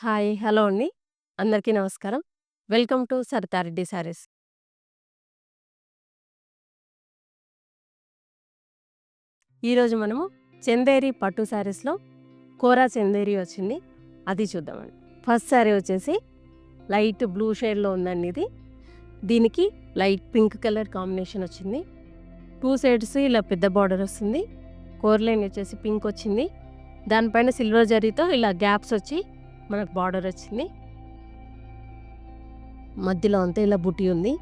Hi. Hello అండి. అందరికీ నమస్కారం. Welcome to Saritha Reddy saris. ఈరోజు మనము చందేరి పట్టు శారీస్‌లో కోరా చందేరి వచ్చింది. అది చూద్దామండి. ఫస్ట్ శారీ వచ్చేసి లైట్ బ్లూ షేడ్‌లో ఉందండి ఇది. దీనికి లైట్ పింక్ కలర్ కాంబినేషన్ వచ్చింది. టూ సైడ్స్ ఇలా పెద్ద బార్డర్ వస్తుంది. కోర్ లైన్ వచ్చేసి పింక్ వచ్చింది. దానిపైన సిల్వర్ జరీతో ఇలా గ్యాప్స్ వచ్చి మనకు బార్డర్ వచ్చింది. మధ్యలో అంతా ఇలా బుటీ ఉంది.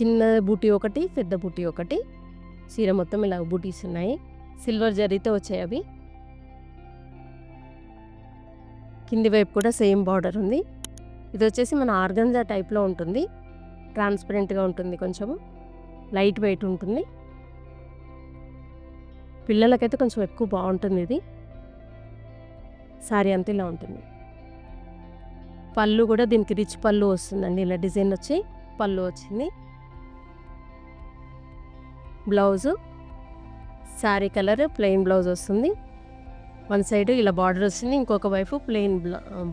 చిన్న బుటీ ఒకటి, పెద్ద బుటీ ఒకటి. చీర మొత్తం ఇలా బుటీస్ ఉన్నాయి. సిల్వర్ జరీతో వచ్చాయి అవి. కింది వైపు కూడా సేమ్ బార్డర్ ఉంది. ఇది వచ్చేసి మన ఆర్గంజా టైప్‌లో ఉంటుంది. ట్రాన్స్‌పరెంట్‌గా ఉంటుంది కొంచెము. లైట్ వెయిట్ ఉంటుంది. పిల్లలకైతే కొంచెం ఎక్కువ బాగుంటుంది ఇది. శారీ అంతా ఇలా ఉంటుంది. పళ్ళు కూడా దీనికి రిచ్ పళ్ళు వస్తుందండి. ఇలా డిజైన్ వచ్చి పళ్ళు వచ్చింది. Blouse sari colour plain blouse వస్తుంది. వన్ సైడ్ ఇలా బార్డర్ వస్తుంది. ఇంకొక వైపు ప్లెయిన్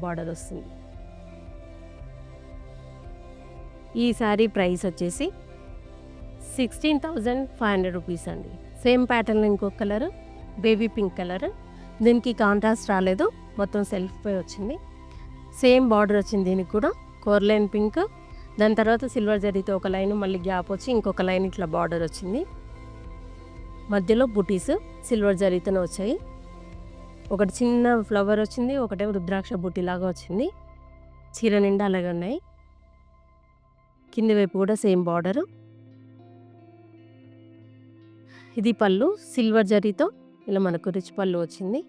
బార్డర్ వస్తుంది. ఈ శారీ ప్రైస్ వచ్చేసి 16,500 రూపీస్ అండి. సేమ్ ప్యాటర్న్ ఇంకొక కలర్ బేబీ పింక్ కలర్. దీనికి కాంట్రాస్ట్ రాలేదు. మొత్తం సెల్ఫ్ పే వచ్చింది. సేమ్ బార్డర్ వచ్చింది దీనికి కూడా. Core line pink. దాని తర్వాత సిల్వర్ జరీతో ఒక లైన్ మళ్ళీ గ్యాప్ వచ్చి ఇంకొక లైన్ ఇట్లా బార్డర్ వచ్చింది. మధ్యలో బుటీస్ సిల్వర్ జరీతోనే వచ్చాయి. ఒకటి చిన్న ఫ్లవర్ వచ్చింది. ఒకటే రుద్రాక్ష బుట్టి లాగా వచ్చింది. చీర నిండా అలాగే ఉన్నాయి. కింది వైపు కూడా సేమ్ బార్డరు. ఇది పళ్ళు సిల్వర్ జరీతో ఇలా మనకు రిచ్ పళ్ళు వచ్చింది.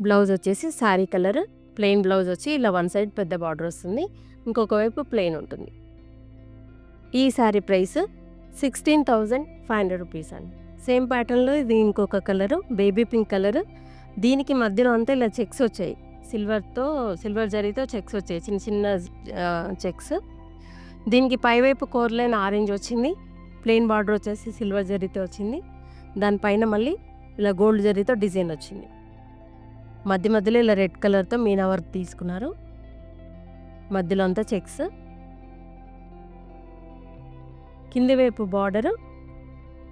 బ్లౌజ్ వచ్చేసి శారీ కలర్ ప్లెయిన్ బ్లౌజ్ వచ్చి ఇలా వన్ సైడ్ పెద్ద బార్డర్ వస్తుంది. ఇంకొక వైపు ప్లెయిన్ ఉంటుంది. ఈ శారీ ప్రైస్ 16,500 రూపీస్ అండి. సేమ్ ప్యాటర్న్‌లో ఇది ఇంకొక కలరు బేబీ పింక్ కలర్. దీనికి మధ్యలో అంతా ఇలా చెక్స్ వచ్చాయి. సిల్వర్‌తో సిల్వర్ జరీతో చెక్స్ వచ్చాయి. చిన్న చిన్న చెక్స్. దీనికి పైవైపు కోర్ లైన్ ఆరెంజ్ వచ్చింది. ప్లెయిన్ బార్డర్ వచ్చేసి సిల్వర్ జరీతో వచ్చింది. దానిపైన మళ్ళీ ఇలా గోల్డ్ జరీతో డిజైన్ వచ్చింది. మధ్య మధ్యలో ఇలా రెడ్ కలర్‌తో మీనా వర్క్ తీసుకున్నారు. మధ్యలో అంతా చెక్స్. కింది వైపు బార్డరు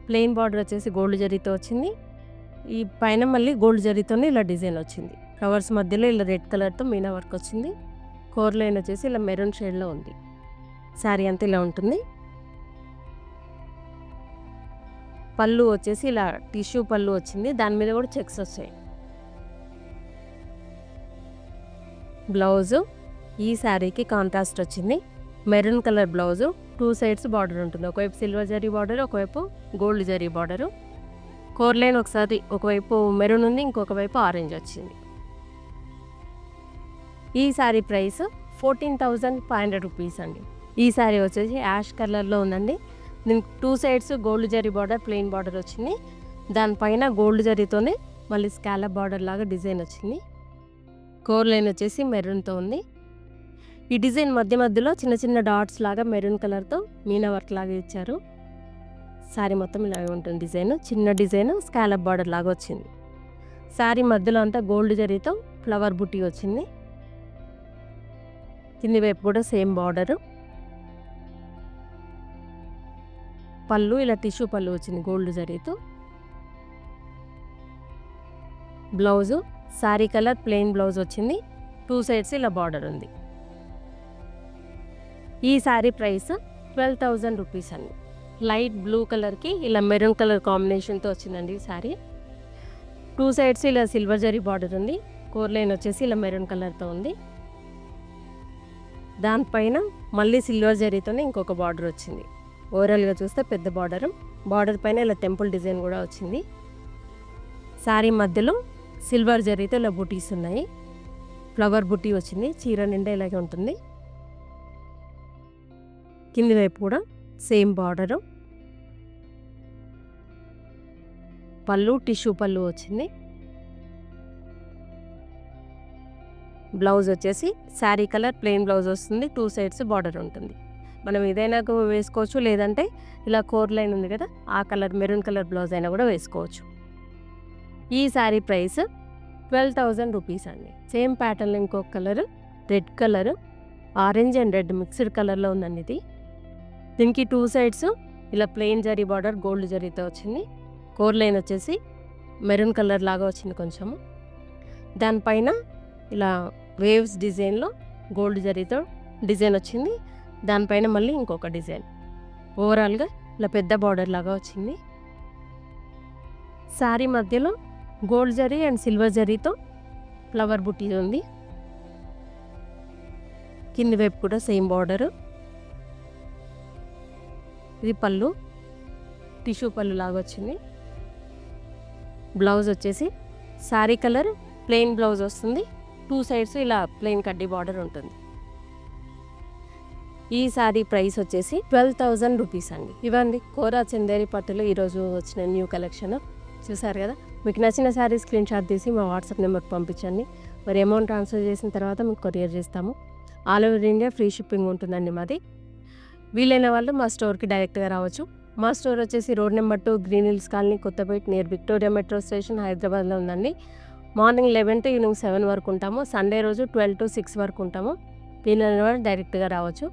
ప్లెయిన్ బార్డర్ వచ్చేసి గోల్డ్ జరీతో వచ్చింది. ఈ పైన మళ్ళీ గోల్డ్ జరీతోనే ఇలా డిజైన్ వచ్చింది. ఫ్లవర్స్ మధ్యలో ఇలా రెడ్ కలర్‌తో మీనా వర్క్ వచ్చింది. కోర్ లైన్ వచ్చేసి ఇలా మెరూన్ షేడ్‌లో ఉంది. శారీ అంతా ఇలా ఉంటుంది. పళ్ళు వచ్చేసి ఇలా టిష్యూ పళ్ళు వచ్చింది. దాని మీద కూడా చెక్స్ వచ్చాయి. బ్లౌజు ఈ శారీకి కాంట్రాస్ట్ వచ్చింది. Maroon colour blouse. Two sides border ఉంటుంది. ఒకవైపు సిల్వర్ జరీ బార్డర్, ఒకవైపు gold zari border. Core line ఒకసారి ఒకవైపు మెరూన్ ఉంది. ఇంకొక వైపు ఆరెంజ్ వచ్చింది. ఈ శారీ ప్రైస్ 14,500 రూపీస్ అండి. ఈ శారీ వచ్చేసి యాష్ కలర్‌లో ఉందండి. దీనికి two sides gold zari border plain border వచ్చింది. దానిపైన గోల్డ్ జరీతోనే మళ్ళీ స్కాలప్ బార్డర్ లాగా డిజైన్ వచ్చింది. కోర్ లైన్ వచ్చేసి మెరూన్‌తో ఉంది. ఈ డిజైన్ మధ్య మధ్యలో చిన్న చిన్న డాట్స్ లాగా మెరూన్ కలర్‌తో మీనా వర్క్ లాగా ఇచ్చారు. శారీ మొత్తం ఇలాగే ఉంటుంది డిజైన్. చిన్న డిజైన్ స్కాలప్ బార్డర్ లాగా వచ్చింది. శారీ మధ్యలో అంతా గోల్డ్ జరీతో ఫ్లవర్ బుట్టి వచ్చింది. కింది వైపు కూడా సేమ్ బార్డరు. పళ్ళు ఇలా టిష్యూ పళ్ళు వచ్చింది గోల్డ్ జరీతో. Blouse sari colour plain blouse వచ్చింది. టూ సైడ్స్ ఇలా బార్డర్ ఉంది. ఈ శారీ ప్రైస్ 12,000 రూపీస్ అండి. లైట్ బ్లూ కలర్‌కి ఇలా మెరూన్ కలర్ కాంబినేషన్‌తో వచ్చిందండి ఈ శారీ. టూ సైడ్స్ ఇలా సిల్వర్ జరీ బార్డర్ ఉంది. కోర్ లైన్ వచ్చేసి ఇలా మెరూన్ కలర్‌తో ఉంది. దానిపైన మళ్ళీ సిల్వర్ జరీతోనే ఇంకొక బార్డర్ వచ్చింది. ఓవరాల్‌గా చూస్తే పెద్ద బార్డర్ బార్డర్ పైన ఇలా టెంపుల్ డిజైన్ కూడా వచ్చింది. శారీ మధ్యలో సిల్వర్ జరీతో ఇలా బుటీస్ ఉన్నాయి. ఫ్లవర్ బుటీ వచ్చింది. చీర నిండా ఇలాగే ఉంటుంది. కింది వైపు కూడా సేమ్ బార్డరు. పళ్ళు టిష్యూ పళ్ళు వచ్చింది. బ్లౌజ్ వచ్చేసి శారీ కలర్ ప్లెయిన్ బ్లౌజ్ వస్తుంది. టూ సైడ్స్ బార్డర్ ఉంటుంది. మనం ఏదైనా వేసుకోవచ్చు. లేదంటే ఇలా కోర్ లైన్ ఉంది కదా! ఆ కలర్ మెరూన్ కలర్ బ్లౌజ్ అయినా కూడా వేసుకోవచ్చు. ఈ sari price twelve thousand rupees అండి. సేమ్ ప్యాటర్న్ ఇంకొక colour red colour orange and red mixed కలర్లో ఉందండి ఇది. దీనికి టూ సైడ్స్ ఇలా ప్లెయిన్ జరీ బార్డర్ గోల్డ్ జరీతో వచ్చింది. కోర్ లైన్ వచ్చేసి మెరూన్ కలర్ లాగా వచ్చింది కొంచెము. దానిపైన ఇలా వేవ్స్ డిజైన్లో గోల్డ్ జరీతో డిజైన్ వచ్చింది. దానిపైన మళ్ళీ ఇంకొక డిజైన్. ఓవరాల్గా ఇలా పెద్ద బార్డర్ లాగా వచ్చింది. శారీ మధ్యలో గోల్డ్ జరీ అండ్ సిల్వర్ జరీతో ఫ్లవర్ బుట్టి ఉంది. కింది వైపు కూడా సేమ్ బార్డరు. ఇది పళ్ళు. టిష్యూ పళ్ళు లాగా వచ్చింది. బ్లౌజ్ వచ్చేసి శారీ కలర్ ప్లెయిన్ బ్లౌజ్ వస్తుంది. టూ సైడ్స్ ఇలా ప్లెయిన్ కడ్డీ బార్డర్ ఉంటుంది. ఈ శారీ ప్రైస్ వచ్చేసి ట్వెల్వ్ థౌజండ్ రూపీస్ అండి. ఇవన్నీ కోరా చందేరి పట్టులో ఈరోజు వచ్చిన న్యూ కలెక్షన్. చూసారు కదా? మీకు నచ్చిన శారీ స్క్రీన్ షాట్ తీసి మా వాట్సాప్ నెంబర్కి పంపించండి. మరి అమౌంట్ ట్రాన్స్ఫర్ చేసిన తర్వాత మీకు కొరియర్ చేస్తాము. All over India free shipping ఉంటుందండి మాది. వీలైన వాళ్ళు మా స్టోర్కి డైరెక్ట్గా రావచ్చు. మా స్టోర్ వచ్చేసి road number two Green Hills Colony Kothapet near Victoria metro station హైదరాబాద్లో ఉందండి. Morning eleven to evening seven వరకు ఉంటాము. సండే రోజు ట్వెల్వ్ టు సిక్స్ వరకు ఉంటాము. వీలైన వాళ్ళు డైరెక్ట్గా రావచ్చు.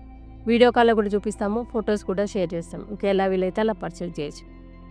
వీడియో కాల్లో కూడా చూపిస్తాము. ఫొటోస్ కూడా షేర్ చేస్తాము. ఇంకా ఎలా వీలైతే అలా పర్చేజ్ చేయొచ్చు.